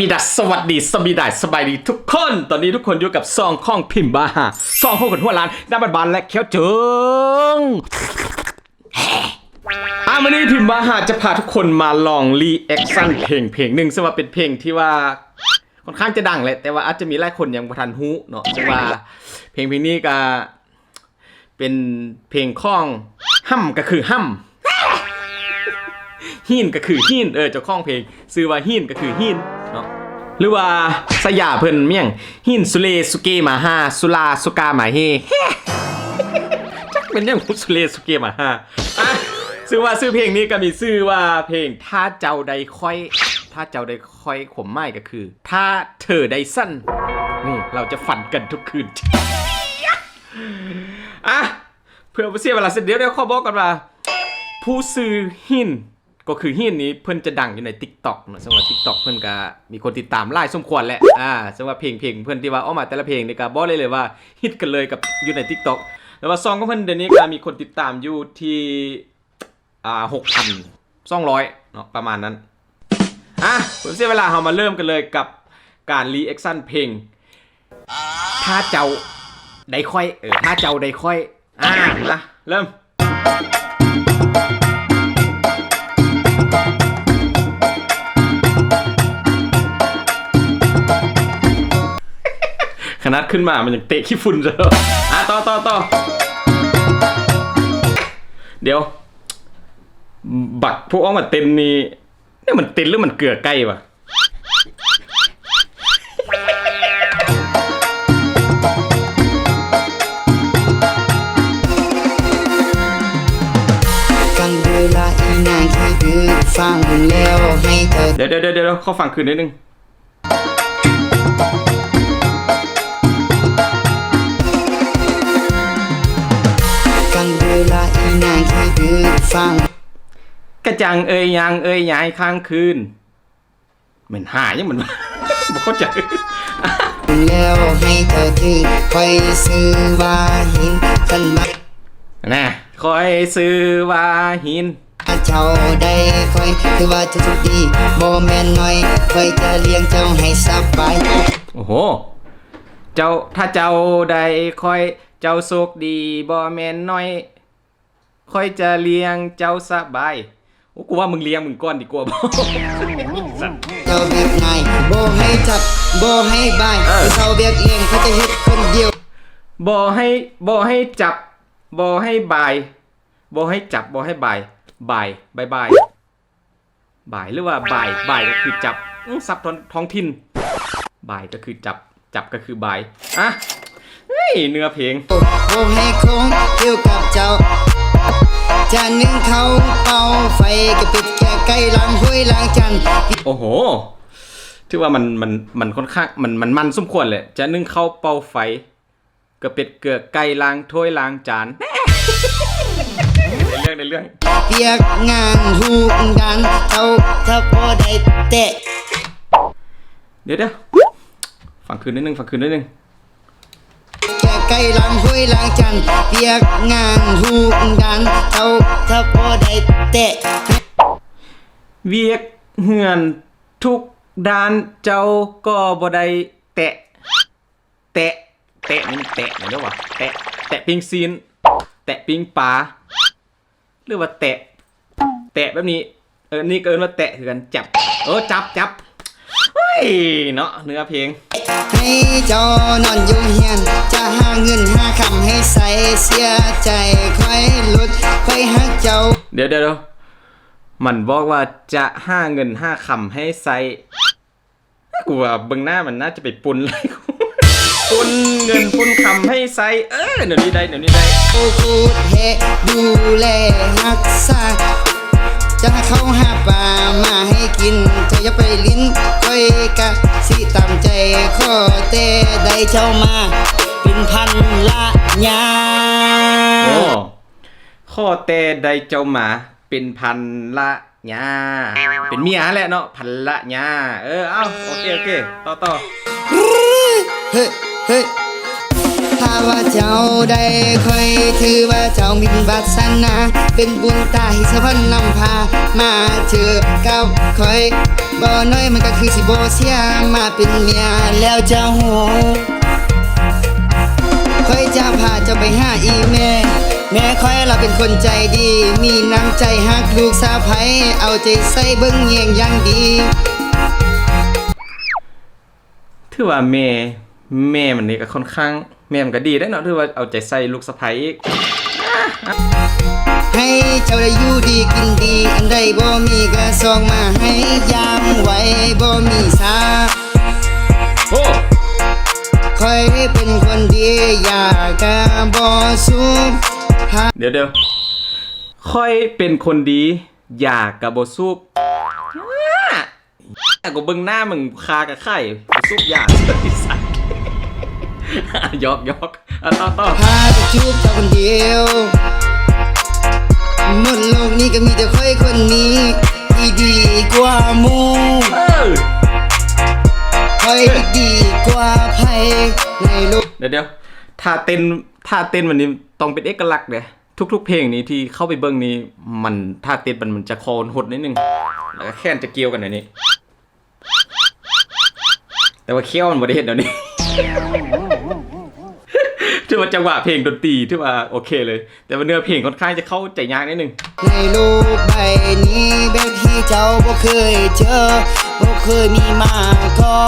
วีดัสสวัสดีสบีดายสบายดีทุกคน ตอนนี้ทุกคนอยู่กับซองข้องพิมพ์บาฮาซองข้องคนหัวล้านน้าบานๆและเขียวเจิงอาวันนี้พิมพ์บาฮาจะพาทุกคนมาลองรีแอคชั่นเพลงเพลงหนึ่งซึ่งว่าเป็นเพลงที่ว่าค่อนข้างจะดังแหละแต่ว่าอาจจะมีหลายคนยังบ่ทันฮู้เนาะซึ่งว่าเพลงเพลงนี้ก็เป็นเพลงข้องห้ำก็คือห้ำ หินก็คือหินเออเจ้าของเพลงซื้อว่าหินก็คือหินเนาะหรือว่าสยาเพิ่นเมี่ยงหินสุเลสุเกมาฮาสุลาสุกามาเฮจักเป็นยังสุเลสุเกมาฮาซื้อว่าซื้อเพลงนี้ก็มีชื่อว่าเพลงถ้าเจ้าใดค่อย ถ้าเจ้าใดค่อยขมไม่ก็คือ ถ้าเธอใดสั้นนี่เราจะฝันกันทุกคืนอะเพื่อเสียเวลาเสร็จเดี๋ยวเดี๋ยวขอบอกกันว่า ผู้ซื้อหิน ก็คือหินนี้เพิ่นจะดังอยู่ใน TikTok เนอะซึ่งว่า TikTok เพิ่นก็มีคนติดตามหลายสมควรแหละอ่าซึ่งว่าเพลงเพลงเพิ่นที่ว่าออกมาแต่ละเพลงนี่ก็บอกเลยเลยว่าฮิตกันเลยกับอยู่ใน TikTok แล้วว่าซองของเพิ่นเดี๋ยวนี้ก็มีคนติดตามอยู่ที่อ่า6,200เนาะประมาณนั้นอะผมเสียเวลาเรามาเริ่มกันเลยกับการรีแอคชั่นเพลงถ้าเจ้าได้ค่อยเออถ้าเจ้าได้ค่อยอ่ามาเริ่ม นาดขึ้นมา มันยังเตะขี้ฝุ่นเลยอะต่อต่อต่อเดี๋ยว บักพวกอ้อมมาเต้นนี่นี่มันเต้นหรือมันเกลือใกล้วะเดี๋ยวเดี๋ยวเดี๋ยวเดี๋ยวขอฟังคืนนิดนึง ลาอีนางคิดถึงฟังกระจังเอ้ยยังเอ้ยยายค้างคืนเหมือนหายยังเหมือนบอกเข้าใจแล้วให้เธอถึงคอยซื้อว่าหินขันมานะคอยซื้อว่าหินเจ้าได้คอยถือว่าเธอทุกดีบ่แม่นน้อยคอยจะเลี้ยงเจ้าให้สบายโอ้โหเจ้าถ้าเจ้าได้คอยเจ้าสุขดีบ่แม่นน้อย คอยจะเลี้ยงเจ้าสบายโอ้กูว่ามึงเลี้ยงมึงก้อนดีกว่าบ่สัตว์เจ้าเบียกนายบ่ให้จับบ่ให้บายเออเจ้าเบียกเลี้ยงเขาจะเฮ็ดคนเดียวบ่ให้บ่ให้จับบ่ให้บายบ่ให้จับบ่ให้บายบายบายบายบายหรือว่าบายบายก็คือจับอื้อซับท้องท้องถิ่นบายก็คือจับจับก็คือบายอะเฮ้ยเนื้อเพลงโอ้ให้คงเกี่ยวกับเจ้า จะนึ่งเขาเป่าไฟก็ปิดแก่ไก่ล้างห้วยล้างจันทร์โอ้โหถือว่ามันมันมันค่อนข้างมันมันมันสมควรเลยจะนึ่งข้าวเป่าไฟกระเป็ดเกลือไก่ล้างถ้วยล้างจานในเรื่องในเรื่องเปียกงานหูกดันเขาถ้าพอได้แตะ เดี๋ยวเดี๋ยวฟังคืนนิดนึงฟังคืนนิดนึงแก่ ไก่ล้างห้วยล้างจันทร์เปียกงานหูกดันเขาถ้าพอได้แตะเวียกเหือนทุกด้านเจ้าก็บ่ได้แตะ แตะ แตะนี่มันแตะไหนเด้อวะแตะแตะปิงซีน แตะปิงปลาหรือว่าแตะ แตะแบบนี้เออนี่ก็เอิ้นว่าแตะคือกันจับเออจับจับเฮ้ยเนาะเนื้อเพลงให้เจ้านอนอยู่เฮียนจะหาเงินหาคำให้ใส่เสียใจค่อยหลุดค่อยหักเจ้าเดี๋ยวเดี๋ยวเดี๋ยวมันบอกว่าจะห้าเงินห้าคำให้ใส่กูว่าเบื้องหน้ามันน่าจะไปปุนเลยปุนเงินปุนคำให้ใส่เออเดี๋ยวนี้ได้เดี๋ยวนี้ได้โอ้พูดเฮดูแลรักษาจะเข้าหาปลามาให้กินเธออย่าไปลิ้นค่อยกะสิตามใจข้อเตได้เจ้ามา เป็นพันละยาโอ้ข้อแต่ใดเจ้าหมาเป็นพันละญาเป็นเมียแหละเนาะพันละญาเออเอาโอเคโอเคต่อต่อเฮ้ยเฮ้ยถ้าว่าเจ้าได้ค่อยถือว่าเจ้ามีวาสนา เป็นบุญตาให้สวรรค์นำพา มาเจอกับค่อยบ่น้อยมันก็คือสิบ่เสียมาเป็นเมียแล้วจะหู ค่อยจะพาเจ้าไปหาอีแม่ แม่ค่อยเราเป็นคนใจดี มีน้ำใจฮักลูกสาวไผเอาใจใส่เบิ่งเยียงอยังดีถือว่าแม่แม่มันนี่ก็ค่อนข้าง แม่มันก็ดีได้เนาะถือว่าเอาใจใส่ลูกสะใภ้อีก ให้เจ้าได้อยู่ดีกินดี อันใดบ่มีก็ส่งมาให้ยามไว้บ่มีสาโอ้ คอยเป็นคนดีอยากกะบ่สูบเดี๋ยวเดี๋ยวค่อยเป็นคนดี อยากกับบสูบอะกูเบิ่งหน้ามึงคากับไข่บ่สูบยาไอ้สัตว์ยอกยอกอะต่อต่อพาไปจูบเจ้าคนเดียวหมดโลกนี้ก็มีแต่คอยคนนี้ที่ดีกว่าหมู่เออ คอยดีกว่าไผในโลกเดี๋ยวเดี๋ยวท่าเต้นท่าเต้นวันนี้ต้องเป็นเอกลักษณ์เลยทุก ๆ เพลงนี้ที่เข้าไปเบิ่งนี้มันท่าเต้นมันมันจะคอนหดนิดนึงแล้วก็แค่นจะเกี่ยวกันหน่อยนี้แต่ว่าเคี้ยวมันบ่ได้เห็นเดี๋ยวนี้ ถือว่าจังหวะเพลงดนตรีถือว่าโอเคเลย แต่ว่าเนื้อเพลงค่อนข้างจะเข้าใจยากนิดนึงในโลกใบนี้แบบที่เจ้าบ่เคยเจอบ่เคยมีมาก่อ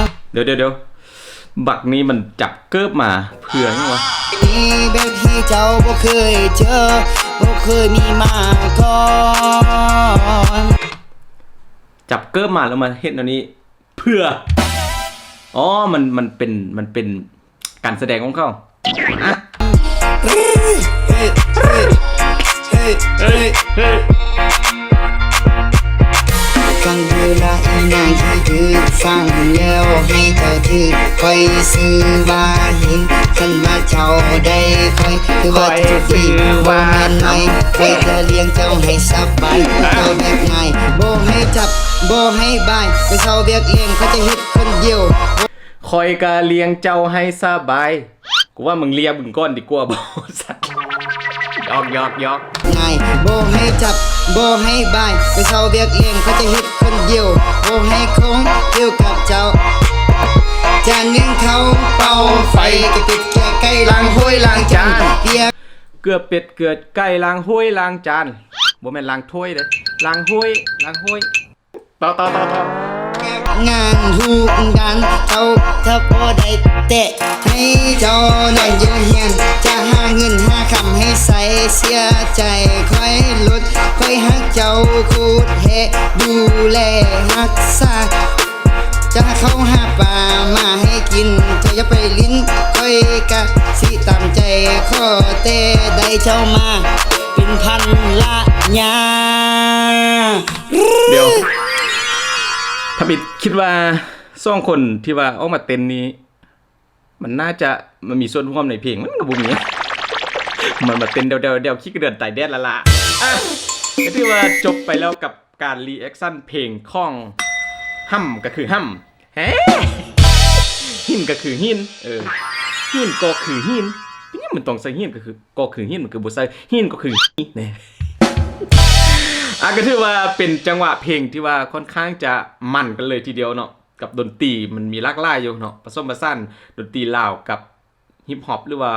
นเดี๋ยวเดี๋ยวเดี๋ยวบักนี้มันจับเกิบมาเผื่อไงวะนี่แบบที่เจ้าบ่เคยเจอบ่เคยมีมาก่อนจับเกิบมาแล้วมาเห็นอันนี้ เพื่ออ๋อมันมันเป็นมันเป็น การแสดงของเขาอะเฮ้ยเฮ้ยเฮ้ยเฮ้ยเฮ้ยเฮ้ยฟังดูละอีนางที่ถือฟังแล้วให้เจ้าถือคอยซื้อว่าหินฉันว่าเจ้าได้คอยคือว่าจะดีว่าแม่นไหมคอยจะเลี้ยงเจ้าให้สบายเจ้าแบบไงบ่ให้จับบ่ให้บายไปเศร้าเบียกเลี้ยงเขาจะเฮ็ดคนเดียว คอยกาเลี้ยงเจ้าให้สบาย กูว่ามึงเลียบึงก้อนดีกว่าบอสัตว์ยอกยอกยอกง่ายบ่ให้จับโบให้บายไปเศร้าเบียกเลี้ยงเขาจะเฮ็ดคนเดียวโบให้คงเกี่ยวกับเจ้าจานหนึ่งเขาเป่าไฟจะปิดแก่ใกล้ล้างห้วยล้างจานเียกเกือเป็ดเกลือไก่ล้างห้วยล้างจานบ่แม่นล้างถ้วยเด้ล้างห้วยล้างห้วยต่อต่อต่อต่อ งานทุกการเจ้าถ้าพอได้แตะให้เจ้านั่งอยืนเฮียนจะหาเงินหาคำให้ใส่เสียใจค่อยลดค่อยหักเจ้าคูดเฮดูแลรักษาจะเขาหาปลามาให้กินเธออย่าไปลิ้นค่อยกะสิตามใจข้อเต้ได้เจ้ามา เป็นพันละยาเดี๋ยว ถ้าบิดคิดว่าสองคนที่ว่าออกมาเต้นนี้ มันน่าจะมันมีส่วนร่วมในเพลงมันก็บ่มีมันมาเต้นเดาเดาเดาคิดกระเดินไต่แดดละละอะก็ถือว่าจบไปแล้วกับการรีแอคชั่นเพลงของห้ำก็คือห้ำแฮหินก็คือหินเออหินก็คือหินนยังมันต้องใส่หินก็คือก็คือหินมันคือบ่ใส่หินก็คือหินแน่ อะก็ถือว่าเป็นจังหวะเพลงที่ว่าค่อนข้างจะมันกันเลยทีเดียวเนาะกับดนตรีมันมีลากลายอยู่เนาะผสมผสานดนตรีลาวกับฮิปฮอปหรือว่า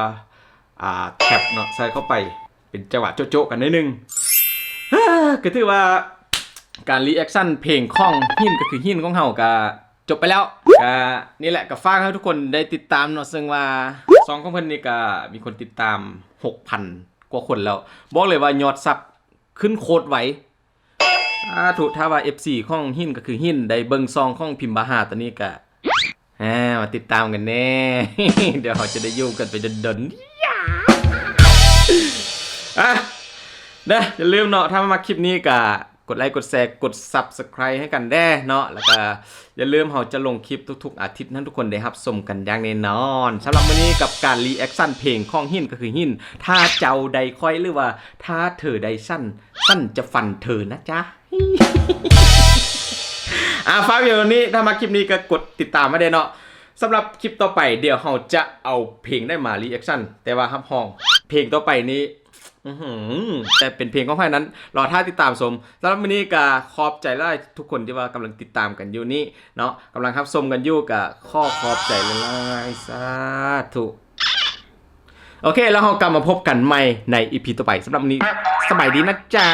อ่าแท็บเนาะใส่เข้าไปเป็นจังหวะโจ๊ะๆกันนิดนึงฮ่าก็ถือว่าการรีแอคชั่นเพลงของหินก็คือหินของเฮาก็จบไปแล้วก็นี่แหละก็ฝากให้ทุกคนได้ติดตามเนาะซึ่งว่าสองของเพิ่นนี่ก็มีคนติดตาม 6,000 กว่าคนแล้ว บอกเลยว่ายอดซับขึ้นโคตรไว อาถูกถ้าว่า FC ของหินก็คือหินได้เบิงซองของพิมพ์บาหาตัวนี้ก็อ่ามาติดตามกันแน่ เดี๋ยวเราจะได้อยู่กันไปดนๆย่าอะเด้ออย่าลืมเนาะถ้ามาคลิปนี้ก็กดไลค์กดแชร์กด Subscribe ให้กันแด้เนาะแล้วก็อย่าลืมเราจะลงคลิปทุกๆ อาทิตย์นั้นทุกคนได้รับชมกันอย่างแน่นอนสำหรับวันนี้กับการรีแอคชั่นเพลงของหินก็คือหินถ้าเจ้าใดค่อยหรือว่า ถ้าเธอใดสั้นสั้นจะฟันเธอนะจ๊ะ อ่าฟังอยู่นี้ถ้ามาคลิปนี้ก็กดติดตามมาได้เนาะสำหรับคลิปต่อไปเดี๋ยวเราจะเอาเพลงได้มารีแอคชั่นแต่ว่าครับห้อง เพลงต่อไปนี้แต่เป็นเพลงของใครนั้น รอท่าติดตามชมสำหรับวันนี้ก็ขอบใจได้ทุกคนที่ว่ากำลังติดตามกันอยู่นี่เนาะกำลังรับชมกันอยู่กับข้อขอบใจหลายๆสาธุโอเค แล้วเรากลับมาพบกันใหม่ในอีพีต่อไปสำหรับวันนี้สบายดีนะจ๊ะ